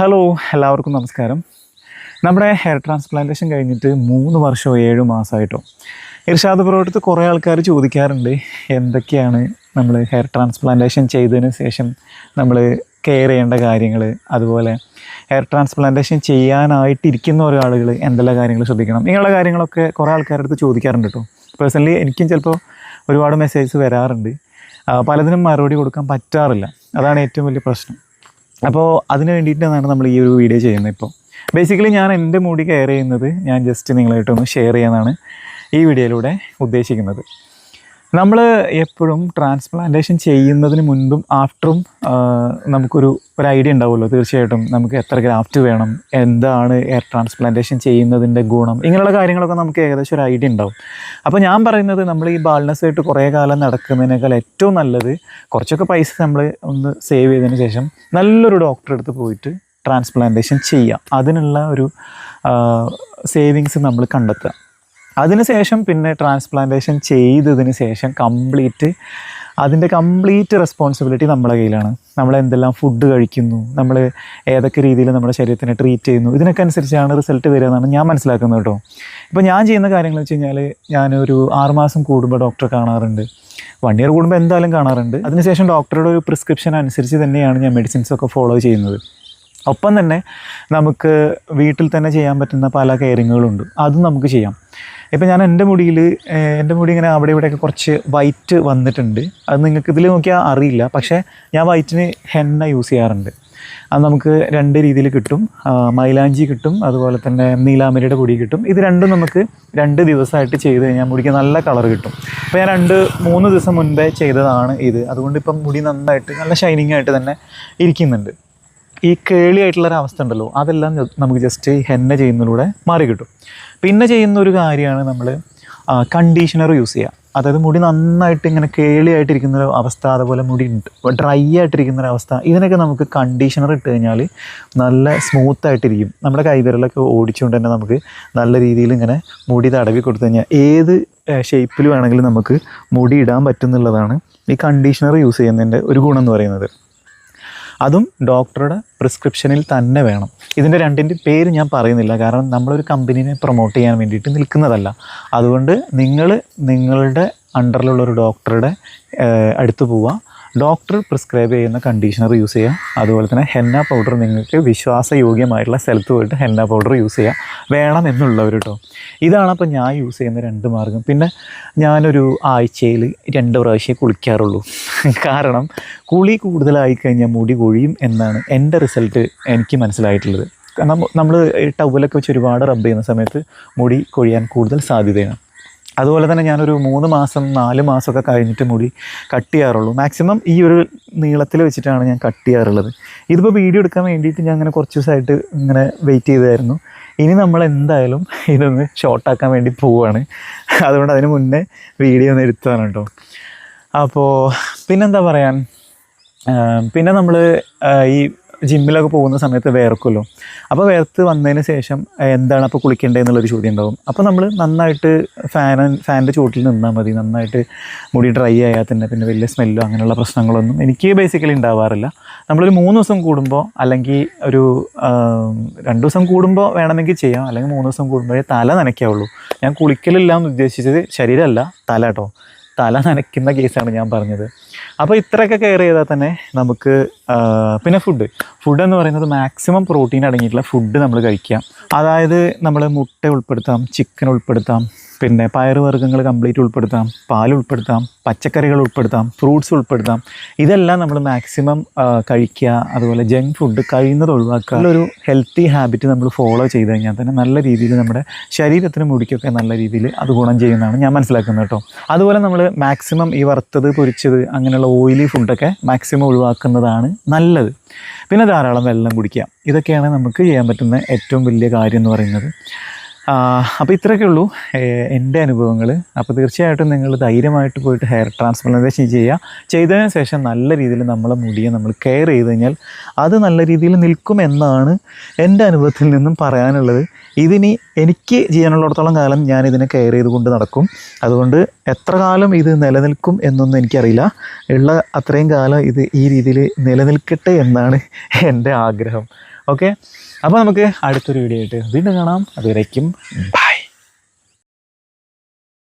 Hello എല്ലാവർക്കും നമസ്കാരം. നമ്മുടെ ഹെയർ ട്രാൻസ്പ്ലാന്റേഷൻ കഴിഞ്ഞിട്ട് മൂന്ന് വർഷമോ ഏഴ് മാസമായിട്ടോ? ഇർഷാദ് പുറത്ത് കുറേ ആൾക്കാർ ചോദിക്കാറുണ്ട് എന്തൊക്കെയാണ് നമ്മൾ ഹെയർ ട്രാൻസ്പ്ലാന്റേഷൻ ചെയ്തതിന് ശേഷം നമ്മൾ കെയർ ചെയ്യേണ്ട കാര്യങ്ങൾ അതുപോലെ ഹെയർ ട്രാൻസ്പ്ലാന്റേഷൻ ചെയ്യാനായിട്ടിരിക്കുന്ന ഓരോ ആളുകൾ എന്തെല്ലാം കാര്യങ്ങൾ ശ്രദ്ധിക്കണം? ഇങ്ങനെയുള്ള കാര്യങ്ങളൊക്കെ കുറേ ആൾക്കാരുടെ അടുത്ത് ചോദിക്കാറുണ്ട് കേട്ടോ. പേഴ്സണലി എനിക്കും ചിലപ്പോൾ ഒരുപാട് മെസ്സേജസ് വരാറുണ്ട്. പലതിനും മറുപടി കൊടുക്കാൻ പറ്റാറില്ല. അതാണ് ഏറ്റവും വലിയ പ്രശ്നം. അപ്പോൾ അതിന് വേണ്ടിയിട്ടാണ് നമ്മൾ ഈ ഒരു വീഡിയോ ചെയ്യുന്നത് ഇപ്പോൾ ബേസിക്കലി ഞാൻ എന്റെ മുടി കെയർ ചെയ്യുന്നത് ഞാൻ ജസ്റ്റ് നിങ്ങളായിട്ടൊന്ന് ഷെയർ ചെയ്യാനാണ് ഈ വീഡിയോയിലൂടെ ഉദ്ദേശിക്കുന്നത്. നമ്മൾ എപ്പോഴും ട്രാൻസ്പ്ലാന്റേഷൻ ചെയ്യുന്നതിന് മുൻപും ആഫ്റ്ററും നമുക്കൊരു ഒരു ഐഡിയ ഉണ്ടാവുമല്ലോ. തീർച്ചയായിട്ടും നമുക്ക് എത്ര ഗ്രാഫ്റ്റ് വേണം എന്താണ് എയർ ട്രാൻസ്പ്ലാന്റേഷൻ ചെയ്യുന്നതിന്റെ ഗുണം ഇങ്ങനെയുള്ള കാര്യങ്ങളൊക്കെ നമുക്ക് ഏകദേശം ഒരു ഐഡിയ ഉണ്ടാവും. അപ്പോൾ ഞാൻ പറയുന്നത് നമ്മൾ ഈ ബാൾനെസ് ആയിട്ട് കുറേ കാലം നടക്കുന്നതിനേക്കാൾ ഏറ്റവും നല്ലത് കുറച്ചൊക്കെ പൈസ നമ്മൾ ഒന്ന് സേവ് ചെയ്തതിന് ശേഷം നല്ലൊരു ഡോക്ടറെ അടുത്ത് പോയിട്ട് ട്രാൻസ്പ്ലാന്റേഷൻ ചെയ്യാം. അതിനുള്ള ഒരു സേവിങ്സ് നമ്മൾ കണ്ടെത്തുക. അതിനുശേഷം പിന്നെ ട്രാൻസ്പ്ലാന്റേഷൻ ചെയ്തതിന് ശേഷം കംപ്ലീറ്റ് അതിന്റെ കംപ്ലീറ്റ് റെസ്പോൺസിബിലിറ്റി നമ്മുടെ കയ്യിലാണ്. നമ്മൾ എന്തെല്ലാം ഫുഡ് കഴിക്കുന്നു നമ്മൾ ഏതൊക്കെ രീതിയിൽ നമ്മുടെ ശരീരത്തിനെ ട്രീറ്റ് ചെയ്യുന്നു ഇതിനൊക്കെ അനുസരിച്ചാണ് റിസൾട്ട് വരിക എന്നാണ് ഞാൻ മനസ്സിലാക്കുന്നത് കേട്ടോ. ഇപ്പോൾ ഞാൻ ചെയ്യുന്ന കാര്യങ്ങൾ വെച്ച് കഴിഞ്ഞാൽ ഞാനൊരു ആറുമാസം കൂടുമ്പോൾ ഡോക്ടറെ കാണാറുണ്ട്. വൺ ഇയർ കൂടുമ്പോൾ എന്തായാലും കാണാറുണ്ട്. അതിനുശേഷം ഡോക്ടറുടെ ഒരു പ്രിസ്ക്രിപ്ഷൻ അനുസരിച്ച് തന്നെയാണ് ഞാൻ മെഡിസിൻസൊക്കെ ഫോളോ ചെയ്യുന്നത്. ഒപ്പം തന്നെ നമുക്ക് വീട്ടിൽ തന്നെ ചെയ്യാൻ പറ്റുന്ന പല കെയറിങ്ങുകളുണ്ട് അതും നമുക്ക് ചെയ്യാം. ഇപ്പം ഞാൻ എന്റെ മുടിയിൽ എന്റെ മുടി ഇങ്ങനെ അവിടെ ഇവിടെയൊക്കെ കുറച്ച് വൈറ്റ് വന്നിട്ടുണ്ട്. അത് നിങ്ങൾക്ക് ഇതിൽ നോക്കിയാൽ അറിയില്ല. പക്ഷേ ഞാൻ വൈറ്റിന് ഹെന്ന യൂസ് ചെയ്യാറുണ്ട്. അത് നമുക്ക് രണ്ട് രീതിയിൽ കിട്ടും. മൈലാഞ്ചി കിട്ടും. അതുപോലെ തന്നെ നീലാമരിയുടെ പൊടി കിട്ടും. ഇത് രണ്ടും നമുക്ക് രണ്ട് ദിവസമായിട്ട് ചെയ്ത് കഴിഞ്ഞാൽ മുടിക്ക് നല്ല കളർ കിട്ടും. അപ്പോൾ ഞാൻ രണ്ട് മൂന്ന് ദിവസം മുൻപേ ചെയ്തതാണ് ഇത്. അതുകൊണ്ട് ഇപ്പം മുടി നന്നായിട്ട് നല്ല ഷൈനിങ് ആയിട്ട് തന്നെ ഇരിക്കുന്നുണ്ട്. ഈ കേളി ആയിട്ടുള്ള ഒരു അവസ്ഥ ഉണ്ടല്ലോ അതെല്ലാം നമുക്ക് ജസ്റ്റ് ഹെന്ന ചെയ്യുന്നതിലൂടെ മാറി കിട്ടും. പിന്നെ ചെയ്യുന്ന ഒരു കാര്യമാണ് നമ്മൾ കണ്ടീഷണർ യൂസ് ചെയ്യുക. അതായത് മുടി നന്നായിട്ട് ഇങ്ങനെ കേളിയായിട്ടിരിക്കുന്ന ഒരു അവസ്ഥ അതുപോലെ മുടി ഡ്രൈ ആയിട്ടിരിക്കുന്ന ഒരു അവസ്ഥ ഇതിനൊക്കെ നമുക്ക് കണ്ടീഷണർ ഇട്ട് കഴിഞ്ഞാൽ നല്ല സ്മൂത്ത് ആയിട്ടിരിക്കും. നമ്മുടെ കൈവിരലൊക്കെ ഓടിച്ചുകൊണ്ട് തന്നെ നമുക്ക് നല്ല രീതിയിൽ ഇങ്ങനെ മുടി തടവി കൊടുത്തു കഴിഞ്ഞാൽ ഏത് ഷേപ്പിൽ വേണമെങ്കിലും നമുക്ക് മുടി ഇടാൻ പറ്റുന്നുള്ളതാണ് ഈ കണ്ടീഷണർ യൂസ് ചെയ്യുന്നതിന്റെ ഒരു ഗുണം എന്ന് പറയുന്നത്. അതും ഡോക്ടറുടെ പ്രിസ്ക്രിപ്ഷനിൽ തന്നെ വേണം. ഇതിന്റെ രണ്ടിന്റെ പേര് ഞാൻ പറയുന്നില്ല. കാരണം നമ്മളൊരു കമ്പനീനെ പ്രൊമോട്ട് ചെയ്യാൻ വേണ്ടിയിട്ട് നിൽക്കുന്നതല്ല. അതുകൊണ്ട് നിങ്ങൾ നിങ്ങളുടെ അണ്ടറിലുള്ള ഒരു ഡോക്ടറുടെ അടുത്ത് പോവുക. ഡോക്ടർ പ്രിസ്ക്രൈബ് ചെയ്യുന്ന കണ്ടീഷണർ യൂസ് ചെയ്യുക അതുപോലെ തന്നെ ഹെന്ന പൗഡർ നിങ്ങൾക്ക് വിശ്വാസയോഗ്യമായിട്ടുള്ള സ്ഥലത്ത് പോയിട്ട് ഹെന്ന പൗഡർ യൂസ് ചെയ്യുക വേണം എന്നുള്ളവർ കേട്ടോ ഇതാണ് അപ്പോൾ ഞാൻ യൂസ് ചെയ്യുന്ന രണ്ട് മാർഗം. പിന്നെ ഞാനൊരു ആഴ്ചയിൽ രണ്ട് പ്രാവശ്യം കുളിക്കാറുള്ളൂ. കാരണം കുളി കൂടുതലായി കഴിഞ്ഞാൽ മുടി കൊഴിയും എന്നാണ് എന്റെ റിസൾട്ട് എനിക്ക് മനസ്സിലായിട്ടുള്ളത്. നമ്മൾ ടവലൊക്കെ വെച്ച് ഒരുപാട് റബ്ബ് ചെയ്യുന്ന സമയത്ത് മുടി കൊഴിയാൻ കൂടുതൽ സാധ്യതയാണ്. അതുപോലെ തന്നെ ഞാനൊരു മൂന്ന് മാസം നാല് മാസമൊക്കെ കഴിഞ്ഞിട്ട് മുടി കട്ട് ചെയ്യാറുള്ളൂ. മാക്സിമം ഈ ഒരു നീളത്തിൽ വെച്ചിട്ടാണ് ഞാൻ കട്ട് ചെയ്യാറുള്ളത്. ഇതിപ്പോൾ വീഡിയോ എടുക്കാൻ വേണ്ടിയിട്ട് ഞാൻ അങ്ങനെ കുറച്ച് ദിവസമായിട്ട് ഇങ്ങനെ വെയിറ്റ് ചെയ്തായിരുന്നു. ഇനി നമ്മൾ എന്തായാലും ഇതൊന്ന് ഷോർട്ടാക്കാൻ വേണ്ടി പോവുകയാണ് അതുകൊണ്ട് അതിന് മുന്നേ വീഡിയോ ഒന്ന് എടുത്തതാണ് കേട്ടോ. അപ്പോൾ പിന്നെന്താ പറയാൻ? പിന്നെ നമ്മൾ ഈ ജിമ്മിലൊക്കെ പോകുന്ന സമയത്ത് വേർക്കുമല്ലോ അപ്പോൾ വേർത്ത് വന്നതിന് ശേഷം എന്താണ് അപ്പോൾ കുളിക്കേണ്ടത് എന്നുള്ളൊരു ചോദ്യം ഉണ്ടാവും. അപ്പോൾ നമ്മൾ നന്നായിട്ട് ഫാൻ ഫാനിന്റെ ചുവട്ടിൽ നിന്നാൽ മതി. നന്നായിട്ട് മുടി ഡ്രൈ ആയാൽ തന്നെ പിന്നെ വലിയ സ്മെല്ലോ അങ്ങനെയുള്ള പ്രശ്നങ്ങളൊന്നും എനിക്ക് ബേസിക്കലി ഉണ്ടാവാറില്ല. നമ്മളൊരു മൂന്ന് ദിവസം കൂടുമ്പോൾ അല്ലെങ്കിൽ ഒരു രണ്ട് ദിവസം കൂടുമ്പോൾ വേണമെങ്കിൽ ചെയ്യാം. അല്ലെങ്കിൽ മൂന്ന് ദിവസം കൂടുമ്പോഴേ തല നനയ്ക്കാവുള്ളൂ. ഞാൻ കുളിക്കലില്ല എന്ന് ഉദ്ദേശിച്ചത് ശരീരമല്ല തല കേട്ടോ തല നനയ്ക്കുന്ന കേസാണ് ഞാൻ പറഞ്ഞത്. അപ്പോൾ ഇത്രയൊക്കെ കെയർ ചെയ്താൽ തന്നെ നമുക്ക് പിന്നെ ഫുഡ് ഫുഡ് എന്ന് പറയുന്നത് മാക്സിമം പ്രോട്ടീൻ അടങ്ങിയിട്ടുള്ള ഫുഡ് നമ്മൾ കഴിക്കാം. അതായത് നമ്മൾ മുട്ട ഉൾപ്പെടുത്താം ചിക്കൻ ഉൾപ്പെടുത്താം പിന്നെ പയറുവർഗങ്ങൾ കംപ്ലീറ്റ് ഉൾപ്പെടുത്താം പാൽ ഉൾപ്പെടുത്താം പച്ചക്കറികൾ ഉൾപ്പെടുത്താം ഫ്രൂട്ട്സ് ഉൾപ്പെടുത്താം. ഇതെല്ലാം നമ്മൾ മാക്സിമം കഴിക്കുക അതുപോലെ ജങ്ക് ഫുഡ് കഴിയുന്നത് ഒഴിവാക്കുക. നല്ലൊരു ഹെൽത്തി ഹാബിറ്റ് നമ്മൾ ഫോളോ ചെയ്ത് കഴിഞ്ഞാൽ തന്നെ നല്ല രീതിയിൽ നമ്മുടെ ശരീരത്തിന് മുടിക്കൊക്കെ നല്ല രീതിയിൽ അത് ഗുണം ചെയ്യുന്നതാണ് ഞാൻ മനസ്സിലാക്കുന്നത് കേട്ടോ. അതുപോലെ നമ്മൾ മാക്സിമം ഈ വറുത്തത് പൊരിച്ചത് അങ്ങനെയുള്ള ഓയിലി ഫുഡൊക്കെ മാക്സിമം ഒഴിവാക്കുന്നതാണ് നല്ലത്. പിന്നെ ധാരാളം വെള്ളം കുടിക്കുക ഇതൊക്കെയാണ് നമുക്ക് ചെയ്യാൻ പറ്റുന്ന ഏറ്റവും വലിയ കാര്യം എന്ന് പറയുന്നത്. അപ്പോൾ ഇത്രയൊക്കെ ഉള്ളൂ. എന്റെ അനുഭവങ്ങൾ അപ്പോൾ തീർച്ചയായിട്ടും നിങ്ങൾ ധൈര്യമായിട്ട് പോയിട്ട് ഹെയർ ട്രാൻസ്പ്ലാന്റേഷൻ ചെയ്യുക. ചെയ്തതിന് ശേഷം നല്ല രീതിയിൽ നമ്മളെ മുടിയെ നമ്മൾ കെയർ ചെയ്ത് കഴിഞ്ഞാൽ അത് നല്ല രീതിയിൽ നിൽക്കുമെന്നാണ് എന്റെ അനുഭവത്തിൽ നിന്നും പറയാനുള്ളത്. ഇതിനി എനിക്ക് ചെയ്യാനുള്ളിടത്തോളം കാലം ഞാൻ ഇതിനെ കെയർ ചെയ്തുകൊണ്ട് നടക്കും. അതുകൊണ്ട് എത്ര കാലം ഇത് നിലനിൽക്കും എന്നൊന്നും എനിക്കറിയില്ല. ഉള്ള അത്രയും കാലം ഇത് ഈ രീതിയിൽ നിലനിൽക്കട്ടെ എന്നാണ് എന്റെ ആഗ്രഹം. ഓക്കെ? അപ്പോൾ നമുക്ക് അടുത്തൊരു വീഡിയോ ആയിട്ട് വീണ്ടും കാണാം. അതുവരേക്കും ബൈ.